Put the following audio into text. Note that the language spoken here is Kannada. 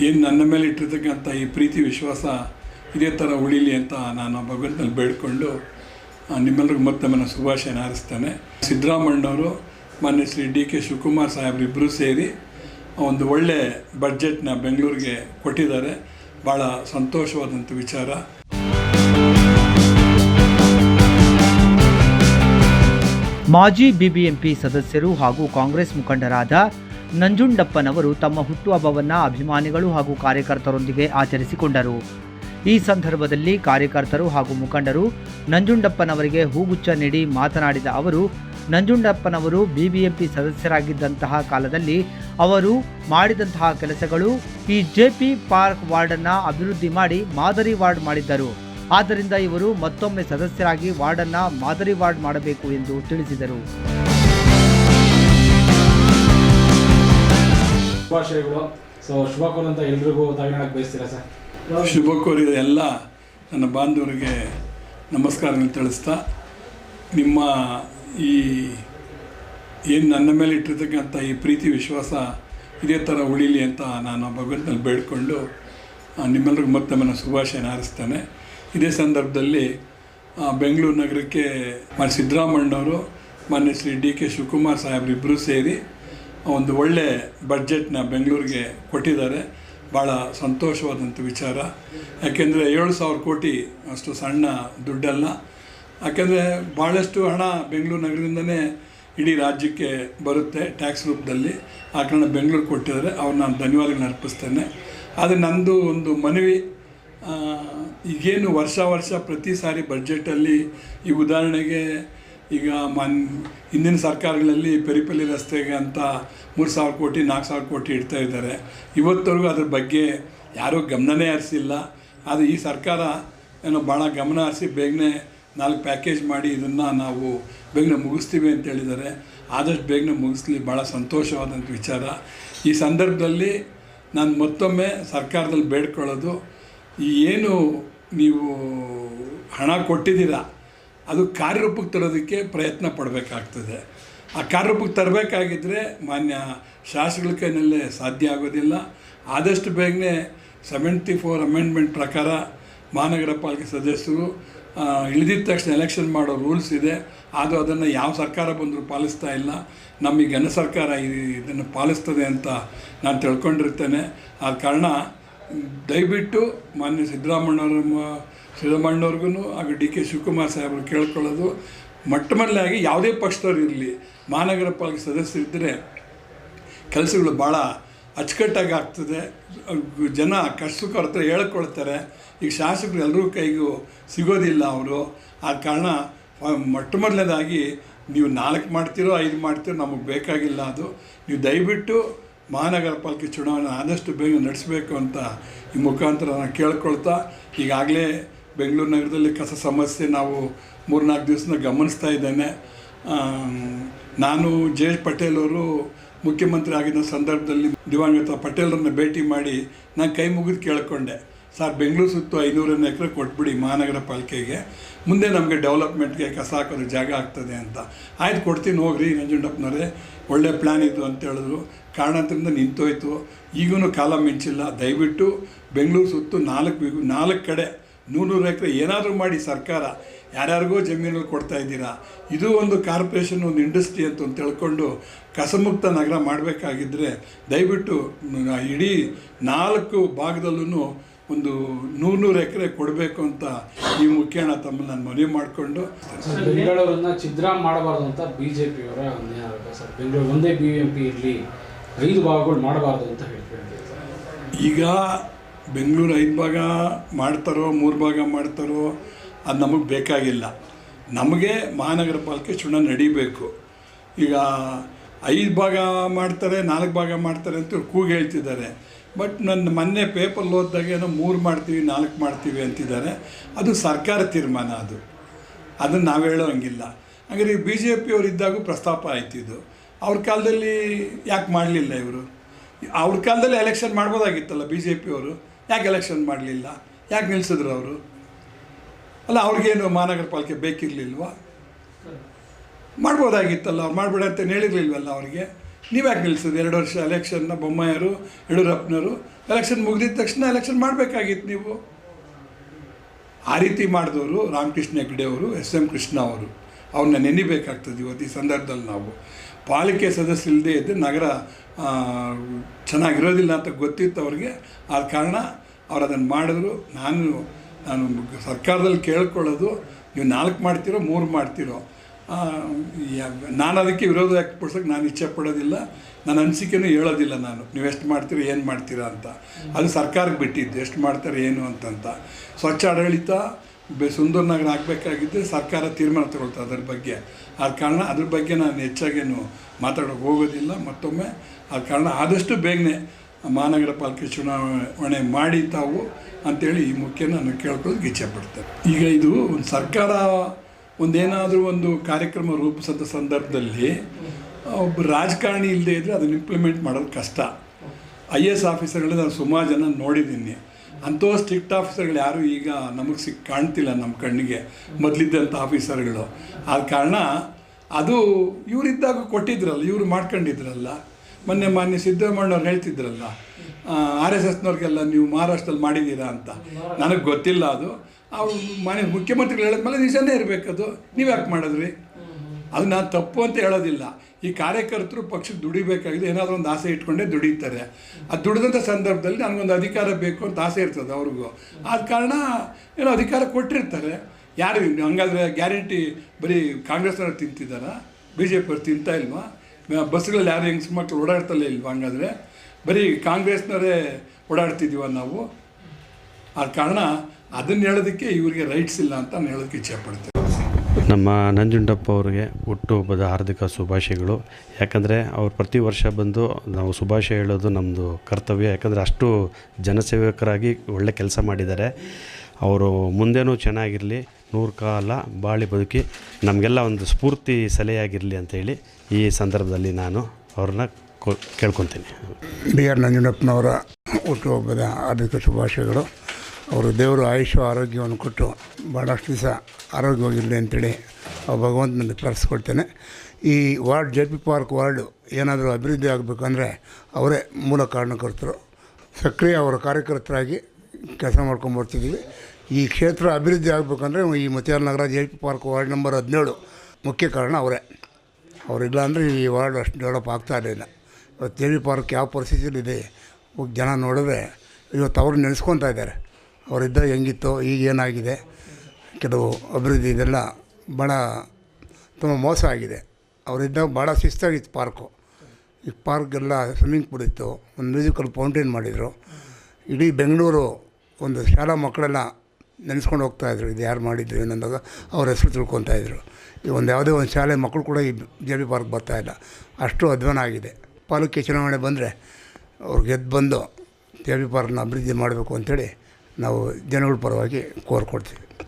ಏನು ನನ್ನ ಮೇಲೆ ಇಟ್ಟಿರ್ತಕ್ಕಂಥ ಈ ಪ್ರೀತಿ, ವಿಶ್ವಾಸ ಇದೇ ಥರ ಉಳಿಲಿ ಅಂತ ನಾನು ಭಗವಂತನಲ್ಲಿ ಬೇಡಿಕೊಂಡು ನಿಮ್ಮೆಲ್ಲರಿಗೂ ಮತ್ತೊಮ್ಮೆ ನಾನು ಶುಭಾಶಯನ ಹಾರಿಸ್ತೇನೆ. ಸಿದ್ದರಾಮಣ್ಣವರು ಮಾನ್ಯ ಶ್ರೀ ಡಿ ಕೆ ಶಿವಕುಮಾರ್ ಸಾಹೇಬ್ರು ಇಬ್ಬರೂ ಸೇರಿ ಒಂದು ಒಳ್ಳೆ ಬಡ್ಜೆಟ್ನ ಬೆಂಗಳೂರಿಗೆ ಕೊಟ್ಟಿದ್ದಾರೆ. ಭಾಳ ಸಂತೋಷವಾದಂಥ ವಿಚಾರ. ಮಾಜಿ ಬಿಬಿಎಂಪಿ ಸದಸ್ಯರು ಹಾಗೂ ಕಾಂಗ್ರೆಸ್ ಮುಖಂಡರಾದ ನಂಜುಂಡಪ್ಪನವರು ತಮ್ಮ ಹುಟ್ಟುಹಬ್ಬವನ್ನು ಅಭಿಮಾನಿಗಳು ಹಾಗೂ ಕಾರ್ಯಕರ್ತರೊಂದಿಗೆ ಆಚರಿಸಿಕೊಂಡರು. ಈ ಸಂದರ್ಭದಲ್ಲಿ ಕಾರ್ಯಕರ್ತರು ಹಾಗೂ ಮುಖಂಡರು ನಂಜುಂಡಪ್ಪನವರಿಗೆ ಹೂಗುಚ್ಛ ನೀಡಿ ಮಾತನಾಡಿದ ಅವರು, ನಂಜುಂಡಪ್ಪನವರು ಬಿಬಿಎಂಪಿ ಸದಸ್ಯರಾಗಿದ್ದಂತಹ ಕಾಲದಲ್ಲಿ ಅವರು ಮಾಡಿದಂತಹ ಕೆಲಸಗಳು ಈ ಜೆಪಿ ಪಾರ್ಕ್ ವಾರ್ಡನ್ನು ಅಭಿವೃದ್ಧಿ ಮಾಡಿ ಮಾದರಿ ವಾರ್ಡ್ ಮಾಡಿದ್ದರು. ಆದ್ದರಿಂದ ಇವರು ಮತ್ತೊಮ್ಮೆ ಸದಸ್ಯರಾಗಿ ವಾರ್ಡನ್ನು ಮಾದರಿ ವಾರ್ಡ್ ಮಾಡಬೇಕು ಎಂದು ತಿಳಿಸಿದರು. ಶುಭಾಶಯಗಳು ಸೊ ಶುಭ ಕೋರಂತ ಎಲ್ರಿಗೂ ತಾವೇನಕ್ಕೆ ಬಯಸ್ತೀರಾ ಸರ್? ಶುಭ ಕೋರಿದ ಎಲ್ಲ ನನ್ನ ಬಾಂಧವರಿಗೆ ನಮಸ್ಕಾರಗಳು ತಿಳಿಸ್ತಾ, ನಿಮ್ಮ ಈ, ಏನು ನನ್ನ ಮೇಲೆ ಇಟ್ಟಿರ್ತಕ್ಕಂಥ ಈ ಪ್ರೀತಿ ವಿಶ್ವಾಸ ಇದೇ ಥರ ಉಳಿಲಿ ಅಂತ ನಾನು ಭಗವಂತನಲ್ಲಿ ಬೇಡಿಕೊಂಡು ನಿಮ್ಮೆಲ್ಲರಿಗೂ ಮತ್ತೆ ನನ್ನ ಶುಭಾಶಯನ ಹಾರಿಸ್ತೇನೆ. ಇದೇ ಸಂದರ್ಭದಲ್ಲಿ ಬೆಂಗಳೂರು ನಗರಕ್ಕೆ ಮಾನ್ಯ ಸಿದ್ದರಾಮಣ್ಣವರು ಮಾನ್ಯ ಶ್ರೀ ಡಿ ಕೆ ಶಿವಕುಮಾರ್ ಸಾಹೇಬ್ರು ಇಬ್ಬರೂ ಸೇರಿ ಒಂದು ಒಳ್ಳೆ ಬಡ್ಜೆಟ್ನ ಬೆಂಗಳೂರಿಗೆ ಕೊಟ್ಟಿದ್ದಾರೆ. ಭಾಳ ಸಂತೋಷವಾದಂಥ ವಿಚಾರ. ಯಾಕೆಂದರೆ ಏಳು ಸಾವಿರ ಕೋಟಿ ಅಷ್ಟು ಸಣ್ಣ ದುಡ್ಡಲ್ಲ. ಯಾಕೆಂದರೆ ಭಾಳಷ್ಟು ಹಣ ಬೆಂಗಳೂರು ನಗರದಿಂದನೇ ಇಡೀ ರಾಜ್ಯಕ್ಕೆ ಬರುತ್ತೆ ಟ್ಯಾಕ್ಸ್ ರೂಪದಲ್ಲಿ. ಆ ಕಾರಣ ಬೆಂಗಳೂರು ಕೊಟ್ಟಿದ್ದಾರೆ. ಅವ್ರು ನಾನು ಧನ್ಯವಾದಗಳನ್ನ ಅರ್ಪಿಸ್ತೇನೆ. ಆದರೆ ನಂದು ಒಂದು ಮನವಿ ಈಗೇನು ವರ್ಷ ವರ್ಷ ಪ್ರತಿ ಸಾರಿ ಬಡ್ಜೆಟಲ್ಲಿ ಈ ಉದಾಹರಣೆಗೆ ಈಗ ಮನ್, ಹಿಂದಿನ ಸರ್ಕಾರಗಳಲ್ಲಿ ಪೆರಿಪಲ್ಲಿ ರಸ್ತೆಗೆ ಅಂತ ಮೂರು ಸಾವಿರ ಕೋಟಿ, ನಾಲ್ಕು ಸಾವಿರ ಕೋಟಿ ಇಡ್ತಾ ಇದ್ದಾರೆ. ಇವತ್ತವರೆಗೂ ಅದ್ರ ಬಗ್ಗೆ ಯಾರೂ ಗಮನನೇ ಹರಿಸಿಲ್ಲ. ಆದರೆ ಈ ಸರ್ಕಾರ ಏನೋ ಭಾಳ ಗಮನ ಹರಿಸಿ ಬೇಗನೆ ನಾಲ್ಕು ಪ್ಯಾಕೇಜ್ ಮಾಡಿ ಇದನ್ನು ನಾವು ಬೇಗನೆ ಮುಗಿಸ್ತೀವಿ ಅಂತ ಹೇಳಿದ್ದಾರೆ. ಆದಷ್ಟು ಬೇಗನೆ ಮುಗಿಸ್ಲಿ ಭಾಳ ಸಂತೋಷವಾದಂಥ ವಿಚಾರ. ಈ ಸಂದರ್ಭದಲ್ಲಿ ನಾನು ಮತ್ತೊಮ್ಮೆ ಸರ್ಕಾರದಲ್ಲಿ ಬೇಡ್ಕೊಳ್ಳೋದು ಏನು ನೀವು ಹಣ ಕೊಟ್ಟಿದ್ದೀರಾ? ಅದು ಕಾರ್ಯರೂಪಕ್ಕೆ ತರೋದಕ್ಕೆ ಪ್ರಯತ್ನ ಪಡಬೇಕಾಗ್ತದೆ. ಆ ಕಾರ್ಯರೂಪಕ್ಕೆ ತರಬೇಕಾಗಿದ್ದರೆ ಮಾನ್ಯ ಶಾಸಕರ ಕೈನಲ್ಲೇ ಸಾಧ್ಯ ಆಗೋದಿಲ್ಲ. ಆದಷ್ಟು ಬೇಗನೆ ಸೆವೆಂಟಿ ಫೋರ್ ಅಮೆಂಡ್ಮೆಂಟ್ ಪ್ರಕಾರ ಮಹಾನಗರ ಪಾಲಿಕೆ ಸದಸ್ಯರು ಇಳಿದಿದ್ದ ತಕ್ಷಣ ಎಲೆಕ್ಷನ್ ಮಾಡೋ ರೂಲ್ಸ್ ಇದೆ. ಆದರೂ ಅದನ್ನು ಯಾವ ಸರ್ಕಾರ ಬಂದರೂ ಪಾಲಿಸ್ತಾ ಇಲ್ಲ. ನಮಗೆ ಜನ ಸರ್ಕಾರ ಇದನ್ನು ಪಾಲಿಸ್ತದೆ ಅಂತ ನಾನು ತಿಳ್ಕೊಂಡಿರ್ತೇನೆ. ಆದ ಕಾರಣ ದಯವಿಟ್ಟು ಮಾನ್ಯ ಸಿದ್ದರಾಮಣ್ಣವ್ರ ಸಿದ್ದರಾಮಣ್ಣವ್ರಿಗೂ ಹಾಗೂ ಡಿ ಕೆ ಶಿವಕುಮಾರ್ ಸಾಹೇಬರು ಕೇಳ್ಕೊಳ್ಳೋದು ಮೊಟ್ಟ ಮೊದಲಾಗಿ ಯಾವುದೇ ಪಕ್ಷದವ್ರು ಇರಲಿ, ಮಹಾನಗರ ಪಾಲಿಕೆ ಸದಸ್ಯರಿದ್ದರೆ ಕೆಲಸಗಳು ಭಾಳ ಅಚ್ಚುಕಟ್ಟಾಗಿ ಆಗ್ತದೆ. ಜನ ಕಷ್ಟಕ್ಕೆ ಅವ್ರ ಹತ್ರ ಹೇಳ್ಕೊಳ್ತಾರೆ. ಈಗ ಶಾಸಕರು ಎಲ್ಲರೂ ಕೈಗೂ ಸಿಗೋದಿಲ್ಲ ಅವರು. ಆ ಕಾರಣ ಮೊಟ್ಟ ಮೊದಲನೇದಾಗಿ ನೀವು ನಾಲ್ಕು ಮಾಡ್ತೀರೋ, ಐದು ಮಾಡ್ತೀರೋ ನಮಗೆ ಬೇಕಾಗಿಲ್ಲ ಅದು. ನೀವು ದಯವಿಟ್ಟು ಮಹಾನಗರ ಪಾಲಿಕೆ ಚುನಾವಣೆ ಆದಷ್ಟು ಬೇಗ ನಡೆಸಬೇಕು ಅಂತ ಈ ಮುಖಾಂತರ ನಾನು ಕೇಳ್ಕೊಳ್ತಾ, ಈಗಾಗಲೇ ಬೆಂಗಳೂರು ನಗರದಲ್ಲಿ ಕಸ ಸಮಸ್ಯೆ ನಾವು ಮೂರ್ನಾಲ್ಕು ದಿವಸನ ಗಮನಿಸ್ತಾ ಇದ್ದೇನೆ. ನಾನು ಜೆ ಎಚ್ ಪಟೇಲ್ ಅವರು ಮುಖ್ಯಮಂತ್ರಿ ಆಗಿದ್ದ ಸಂದರ್ಭದಲ್ಲಿ ದಿವಂಗತ ಪಟೇಲ್ರನ್ನ ಭೇಟಿ ಮಾಡಿ ನಾನು ಕೈ ಮುಗಿದು ಕೇಳಿಕೊಂಡೆ. ಸರ್, ಬೆಂಗಳೂರು ಸುತ್ತು ಐನೂರನ್ನು ಎಕರೆ ಕೊಟ್ಬಿಡಿ ಮಹಾನಗರ ಪಾಲಿಕೆಗೆ. ಮುಂದೆ ನಮಗೆ ಡೆವಲಪ್ಮೆಂಟ್ಗೆ ಕಸ ಹಾಕೋದು ಜಾಗ ಆಗ್ತದೆ ಅಂತ. ಆಯ್ತು, ಕೊಡ್ತೀನಿ, ಹೋಗ್ರಿ, ನಂಜುಂಡಪ್ಪನವರೇ. ಒಳ್ಳೆ ಪ್ಲ್ಯಾನ್ ಇದು, ಅಂತ ಹೇಳಿದ್ರು. ಕಾರಣದಿಂದ ನಿಂತೋಯ್ತು. ಈಗೂ ಕಾಲ ಮಿಂಚಿಲ್ಲ. ದಯವಿಟ್ಟು ಬೆಂಗಳೂರು ಸುತ್ತು ನಾಲ್ಕು ನಾಲ್ಕು ಕಡೆ ನೂರು ಎಕರೆ ಏನಾದರೂ ಮಾಡಿ ಸರ್ಕಾರ ಯಾರ್ಯಾರಿಗೋ ಜಮೀನಲ್ಲಿ ಕೊಡ್ತಾ ಇದ್ದೀರಾ? ಇದು ಒಂದು ಕಾರ್ಪೊರೇಷನ್ ಒಂದು ಇಂಡಸ್ಟ್ರಿ ಅಂತ ಒಂದು ತಿಳ್ಕೊಂಡು ಕಸಮುಕ್ತ ನಗರ ಮಾಡಬೇಕಾಗಿದ್ದರೆ ದಯವಿಟ್ಟು ಇಡೀ ನಾಲ್ಕು ಭಾಗದಲ್ಲೂ ಒಂದು ನೂರು ನೂರು ಎಕರೆ ಕೊಡಬೇಕು ಅಂತ ಈ ಮುಖ್ಯಣ ತಮ್ಮನ್ನು ನಾನು ಮನವಿ ಮಾಡಿಕೊಂಡು ಬೆಂಗಳೂರನ್ನ ಛಿದ್ರ ಮಾಡಬಾರ್ದು ಅಂತ ಬಿ ಜೆ ಪಿಯವರ ಸರ್. ಬೆಂಗಳೂರು ಒಂದೇ ಬಿ ಎಂ ಪಿ ಇರಲಿ ಐದು ಭಾಗಗಳು ಮಾಡಬಾರ್ದು ಅಂತ ಹೇಳ್ತಿದ್ದಾರೆ ಈಗ ಬೆಂಗಳೂರು ಐದು ಭಾಗ ಮಾಡ್ತಾರೋ, ಮೂರು ಭಾಗ ಮಾಡ್ತಾರೋ, ಅದು ನಮಗೆ ಬೇಕಾಗಿಲ್ಲ. ನಮಗೆ ಮಹಾನಗರ ಪಾಲಿಕೆ ಚುನಾವಣೆ ನಡೀಬೇಕು. ಈಗ ಐದು ಭಾಗ ಮಾಡ್ತಾರೆ, ನಾಲ್ಕು ಭಾಗ ಮಾಡ್ತಾರೆ ಅಂತ ಕೂಗು ಹೇಳ್ತಿದ್ದಾರೆ. ಬಟ್ ನನ್ನ ಮೊನ್ನೆ ಪೇಪರ್ ಓದಿದಾಗ ಏನೋ ಮೂರು ಮಾಡ್ತೀವಿ, ನಾಲ್ಕು ಮಾಡ್ತೀವಿ ಅಂತಿದ್ದಾರೆ. ಅದು ಸರ್ಕಾರ ತೀರ್ಮಾನ ಅದು. ಅದನ್ನು ನಾವು ಹೇಳೋ ಹಂಗಿಲ್ಲ ಹಾಗಾದ್ರೆ ಬಿ ಜೆ ಪಿಯವರು ಇದ್ದಾಗೂ ಪ್ರಸ್ತಾಪ ಇದು. ಅವ್ರ ಕಾಲದಲ್ಲಿ ಯಾಕೆ ಮಾಡಲಿಲ್ಲ ಇವರು? ಅವ್ರ ಕಾಲದಲ್ಲಿ ಎಲೆಕ್ಷನ್ ಮಾಡ್ಬೋದಾಗಿತ್ತಲ್ಲ ಬಿ ಜೆ ಪಿಯವರು ಯಾಕೆ ಎಲೆಕ್ಷನ್ ಮಾಡಲಿಲ್ಲ? ಯಾಕೆ ನಿಲ್ಲಿಸಿದ್ರು ಅವರು? ಅಲ್ಲ, ಅವ್ರಿಗೇನು ಮಹಾನಗರ ಪಾಲಿಕೆ ಬೇಕಿರಲಿಲ್ವಾ? ಮಾಡ್ಬೋದಾಗಿತ್ತಲ್ಲ, ಅವ್ರು ಮಾಡಬೇಡ ಅಂತ ಹೇಳಿರ್ಲಿಲ್ವಲ್ಲ ಅವ್ರಿಗೆ? ನೀವ್ಯಾಕೆ ನಿಲ್ಲಿಸಿದ್ರು ಎರಡು ವರ್ಷ ಎಲೆಕ್ಷನ್ನ ಬೊಮ್ಮಾಯರು, ಯಡಿಯೂರಪ್ಪನವರು ಎಲೆಕ್ಷನ್ ಮುಗಿದಿದ ತಕ್ಷಣ ಎಲೆಕ್ಷನ್ ಮಾಡಬೇಕಾಗಿತ್ತು ನೀವು. ಆ ರೀತಿ ಮಾಡಿದವರು ರಾಮಕೃಷ್ಣ ಹೆಗ್ಡೆ ಅವರು, ಎಸ್ ಎಂ ಕೃಷ್ಣ ಅವರು. ಅವ್ರನ್ನ ನೆನಿಬೇಕಾಗ್ತದೆ ಇವತ್ತು ಈ ಸಂದರ್ಭದಲ್ಲಿ ನಾವು. ಪಾಲಿಕೆ ಸದಸ್ಯ ಇಲ್ಲದೆ ಇದ್ದರೆ ನಗರ ಚೆನ್ನಾಗಿರೋದಿಲ್ಲ ಅಂತ ಗೊತ್ತಿತ್ತು ಅವ್ರಿಗೆ. ಆದ ಕಾರಣ ಅವ್ರು ಅದನ್ನು ಮಾಡಿದ್ರು, ನಾನು ನಾನು ಸರ್ಕಾರದಲ್ಲಿ ಕೇಳ್ಕೊಳ್ಳೋದು, ನೀವು ನಾಲ್ಕು ಮಾಡ್ತೀರೋ, ಮೂರು ಮಾಡ್ತೀರೋ. ನಾನು ಅದಕ್ಕೆ ವಿರೋಧ ವ್ಯಕ್ತಪಡಿಸೋಕೆ ನಾನು ಇಚ್ಛೆ ಪಡೋದಿಲ್ಲ, ನನ್ನ ಅನಿಸಿಕೆನೂ ಹೇಳೋದಿಲ್ಲ ನಾನು. ನೀವು ಎಷ್ಟು ಮಾಡ್ತೀರೋ, ಏನು ಮಾಡ್ತೀರಾ ಅಂತ. ಅದು ಸರ್ಕಾರಕ್ಕೆ ಬಿಟ್ಟಿದ್ದು, ಎಷ್ಟು ಮಾಡ್ತಾರೆ, ಏನು ಅಂತಂತ. ಸ್ವಚ್ಛ ಆಡಳಿತ, ಬೆ, ಸುಂದರ ನಗರ ಆಗಬೇಕಾಗಿದ್ದೆ, ಸರ್ಕಾರ ತೀರ್ಮಾನ ತಗೊಳ್ತಾ ಅದ್ರ ಬಗ್ಗೆ. ಆ ಕಾರಣ ಅದ್ರ ಬಗ್ಗೆ ನಾನು ಹೆಚ್ಚಾಗೇನು ಮಾತಾಡೋಕೆ ಹೋಗೋದಿಲ್ಲ, ಮತ್ತೊಮ್ಮೆ. ಆ ಕಾರಣ ಆದಷ್ಟು ಬೇಗನೆ ಮಹಾನಗರ ಪಾಲಿಕೆ ಚುನಾವಣೆ ಮಾಡಿ ತಾವು ಅಂತೇಳಿ ಈ ಮುಖ್ಯ ನಾನು ಕೇಳ್ಕೊಳ್ಳೋದಕ್ಕೆ ಇಚ್ಛೆ ಪಡ್ತೇನೆ. ಈಗ ಇದು ಒಂದು ಸರ್ಕಾರ ಒಂದೇನಾದರೂ ಒಂದು ಕಾರ್ಯಕ್ರಮ ರೂಪಿಸಿದ ಸಂದರ್ಭದಲ್ಲಿ ಒಬ್ಬ ರಾಜಕಾರಣಿ ಇಲ್ಲದೆ ಇದ್ದರೆ ಅದನ್ನು ಇಂಪ್ಲಿಮೆಂಟ್ ಮಾಡೋದು ಕಷ್ಟ. ಐ ಎ ಎಸ್ ಆಫೀಸರ್ಗಳು ನಾನು ಸುಮಾರು ಜನ ನೋಡಿದ್ದೀನಿ. ಅಂಥ ಸ್ಟ್ರಿಕ್ಟ್ ಆಫೀಸರ್ಗಳು ಯಾರೂ ಈಗ ನಮಗೆ ಸಿಕ್ ಕಾಣ್ತಿಲ್ಲ ನಮ್ಮ ಕಣ್ಣಿಗೆ ಮೊದಲಿದ್ದಂಥ ಆಫೀಸರ್ಗಳು ಆದ ಕಾರಣ ಅದು ಇವರಿದ್ದಾಗ ಕೊಟ್ಟಿದ್ರಲ್ಲ, ಇವರು ಮಾಡ್ಕೊಂಡಿದ್ರಲ್ಲ. ಮೊನ್ನೆ ಮಾನ್ಯ ಸಿದ್ದರಾಮಣ್ಣವ್ರು ಹೇಳ್ತಿದ್ರಲ್ಲ ಆರ್ ಎಸ್ ಎಸ್ನವ್ರಿಗೆಲ್ಲ ನೀವು ಮಹಾರಾಷ್ಟ್ರದಲ್ಲಿ ಮಾಡಿದ್ದೀರಾ ಅಂತ. ನನಗೆ ಗೊತ್ತಿಲ್ಲ ಅದು. ಅವ್ರು ಮಾನ್ಯ ಮುಖ್ಯಮಂತ್ರಿಗಳು ಹೇಳಿದ್ಮೇಲೆ ನಿಜನೇ ಇರಬೇಕದು ನೀವು ಯಾಕೆ ಮಾಡಿದ್ರಿ? ಅದು ನಾನು ತಪ್ಪು ಅಂತ ಹೇಳೋದಿಲ್ಲ. ಈ ಕಾರ್ಯಕರ್ತರು ಪಕ್ಷಕ್ಕೆ ದುಡಿಬೇಕಾಗಿದೆ, ಏನಾದರೂ ಒಂದು ಆಸೆ ಇಟ್ಕೊಂಡೇ ದುಡಿತಾರೆ. ಅದು ದುಡಿದಂಥ ಸಂದರ್ಭದಲ್ಲಿ ನನಗೊಂದು ಅಧಿಕಾರ ಬೇಕು ಅಂತ ಆಸೆ ಇರ್ತದೆ ಅವ್ರಿಗೂ. ಆದ ಕಾರಣ ಏನೋ ಅಧಿಕಾರ ಕೊಟ್ಟಿರ್ತಾರೆ. ಯಾರು, ಹಂಗಾದ್ರೆ ಗ್ಯಾರಂಟಿ ಬರೀ ಕಾಂಗ್ರೆಸ್ನವ್ರು ತಿಂತಿದ್ದಾರಾ? ಬಿ ಜೆ ಪಿಯವ್ರು ತಿಂತಾ ಇಲ್ವಾ? ಬಸ್ಗಳಲ್ಲಿ ಯಾರು ಹೆಂಗ್ಸ್ ಮಕ್ಕಳು ಓಡಾಡ್ತಲೇ ಇಲ್ವ ಹಂಗಾದ್ರೆ? ಬರೀ ಕಾಂಗ್ರೆಸ್ನವರೇ ಓಡಾಡ್ತಿದ್ದೀವ ನಾವು. ಆದ ಕಾರಣ ಅದನ್ನು ಹೇಳೋದಕ್ಕೆ ಇವರಿಗೆ ರೈಟ್ಸ್ ಇಲ್ಲ ಅಂತ ನಾನು ಹೇಳೋದಕ್ಕೆ ಇಚ್ಛೆ ಪಡ್ತೇನೆ. ನಮ್ಮ ನಂಜುಂಡಪ್ಪ ಅವರಿಗೆ ಹುಟ್ಟುಹಬ್ಬದ ಹಾರ್ದಿಕ ಶುಭಾಶಯಗಳು. ಯಾಕಂದರೆ ಅವ್ರು ಪ್ರತಿ ವರ್ಷ ಬಂದು ನಾವು ಶುಭಾಶಯ ಹೇಳೋದು ನಮ್ಮದು ಕರ್ತವ್ಯ. ಯಾಕಂದರೆ ಅಷ್ಟು ಜನಸೇವಕರಾಗಿ ಒಳ್ಳೆ ಕೆಲಸ ಮಾಡಿದ್ದಾರೆ. ಅವರು ಮುಂದೆನೂ ಚೆನ್ನಾಗಿರಲಿ. ನೂರು ಕಾಲ ಬಾಳಿ ಬದುಕಿ ನಮಗೆಲ್ಲ ಒಂದು ಸ್ಫೂರ್ತಿ ಸಲಹೆಯಾಗಿರಲಿ ಅಂತೇಳಿ ಈ ಸಂದರ್ಭದಲ್ಲಿ ನಾನು ಅವ್ರನ್ನ ಕೇಳ್ಕೊತೀನಿ. ಡಿ ಆರ್ ನಂಜುಂಡಪ್ಪನವರ ಹುಟ್ಟುಹಬ್ಬದ ಹಾರ್ದಿಕ ಶುಭಾಶಯಗಳು. ಅವರು ದೇವರು ಆಯುಷ್ಯ ಆರೋಗ್ಯವನ್ನು ಕೊಟ್ಟು ಭಾಳಷ್ಟು ದಿವಸ ಆರೋಗ್ಯವಾಗಿರಲಿ ಅಂತೇಳಿ ಆ ಭಗವಂತನಲ್ಲಿ ಪ್ರಾರ್ಥಿಸ್ಕೊಳ್ತೇನೆ. ಈ ward, J P park ward ಏನಾದರೂ ಅಭಿವೃದ್ಧಿ ಆಗಬೇಕಂದ್ರೆ ಅವರೇ ಮೂಲ ಕಾರಣಕರ್ತರು. ಸಕ್ರಿಯ ಅವರ ಕಾರ್ಯಕರ್ತರಾಗಿ ಕೆಲಸ ಮಾಡ್ಕೊಂಡು ಮಾಡ್ಕೊಂಬರ್ತಿದ್ದೀವಿ ಈ ಕ್ಷೇತ್ರ ಅಭಿವೃದ್ಧಿ ಆಗಬೇಕಂದ್ರೆ ಈ ಮತಿಯಾರ್ ನಗರ J P park ward number ಹದಿನೇಳು ಮುಖ್ಯ ಕಾರಣ ಅವರೇ. ಅವರಿಲ್ಲ ಅಂದರೆ ಈ ವಾರ್ಡ್ ಅಷ್ಟು ಡೆವಲಪ್ ಆಗ್ತಾ ಇರಲಿಲ್ಲ ಇವತ್ತು ಜೆ ಪಿ ಪಾರ್ಕ್ ಯಾವ ಪರಿಸ್ಥಿತಿಯಲ್ಲಿದೆ ಜನ ನೋಡಿದ್ರೆ ಇವತ್ತು ಅವ್ರು ನೆನೆಸ್ಕೊತಾ ಇದ್ದಾರೆ. ಅವರಿದ್ದ ಹೆಂಗಿತ್ತು, ಈಗ ಏನಾಗಿದೆ, ಕೆಲವು ಅಭಿವೃದ್ಧಿ ಇದೆಲ್ಲ ಭಾಳ ತುಂಬ ಮೋಸ ಆಗಿದೆ. ಅವರಿದ್ದಾಗ ಭಾಳ ಶಿಸ್ತಾಗಿತ್ತು ಪಾರ್ಕು. ಈ ಪಾರ್ಕೆಲ್ಲ ಸ್ವಿಮ್ಮಿಂಗ್ ಪೂಲ್ ಇತ್ತು, ಒಂದು ಮ್ಯೂಸಿಕಲ್ ಫೌಂಟೇನ್ ಮಾಡಿದರು. ಇಡೀ ಬೆಂಗಳೂರು ಒಂದು ಶಾಲಾ ಮಕ್ಕಳೆಲ್ಲ ನೆನೆಸ್ಕೊಂಡು ಹೋಗ್ತಾಯಿದ್ರು ಇದು ಯಾರು ಮಾಡಿದ್ರು ಏನಂದಾಗ ಅವ್ರ ಹೆಸರು ತಿಳ್ಕೊತಾ ಇದ್ರು. ಈ ಒಂದು ಯಾವುದೇ ಒಂದು ಶಾಲೆ ಮಕ್ಕಳು ಕೂಡ ಈ ಜೆ ಬಿ ಪಾರ್ಕ್ ಬರ್ತಾಯಿಲ್ಲ ಅಷ್ಟು ಅಧ್ವಾನ ಆಗಿದೆ. ಪಾಲಿಕೆ ಚುನಾವಣೆ ಬಂದರೆ ಅವ್ರು ಗೆದ್ದು ಬಂದು ಜೆ ಬಿ ಪಾರ್ಕ್ನ ಅಭಿವೃದ್ಧಿ ಮಾಡಬೇಕು ಅಂಥೇಳಿ ನಾವು ಜನಗಳ ಪರವಾಗಿ ಕೋರ್ಕೊಡ್ತೀವಿ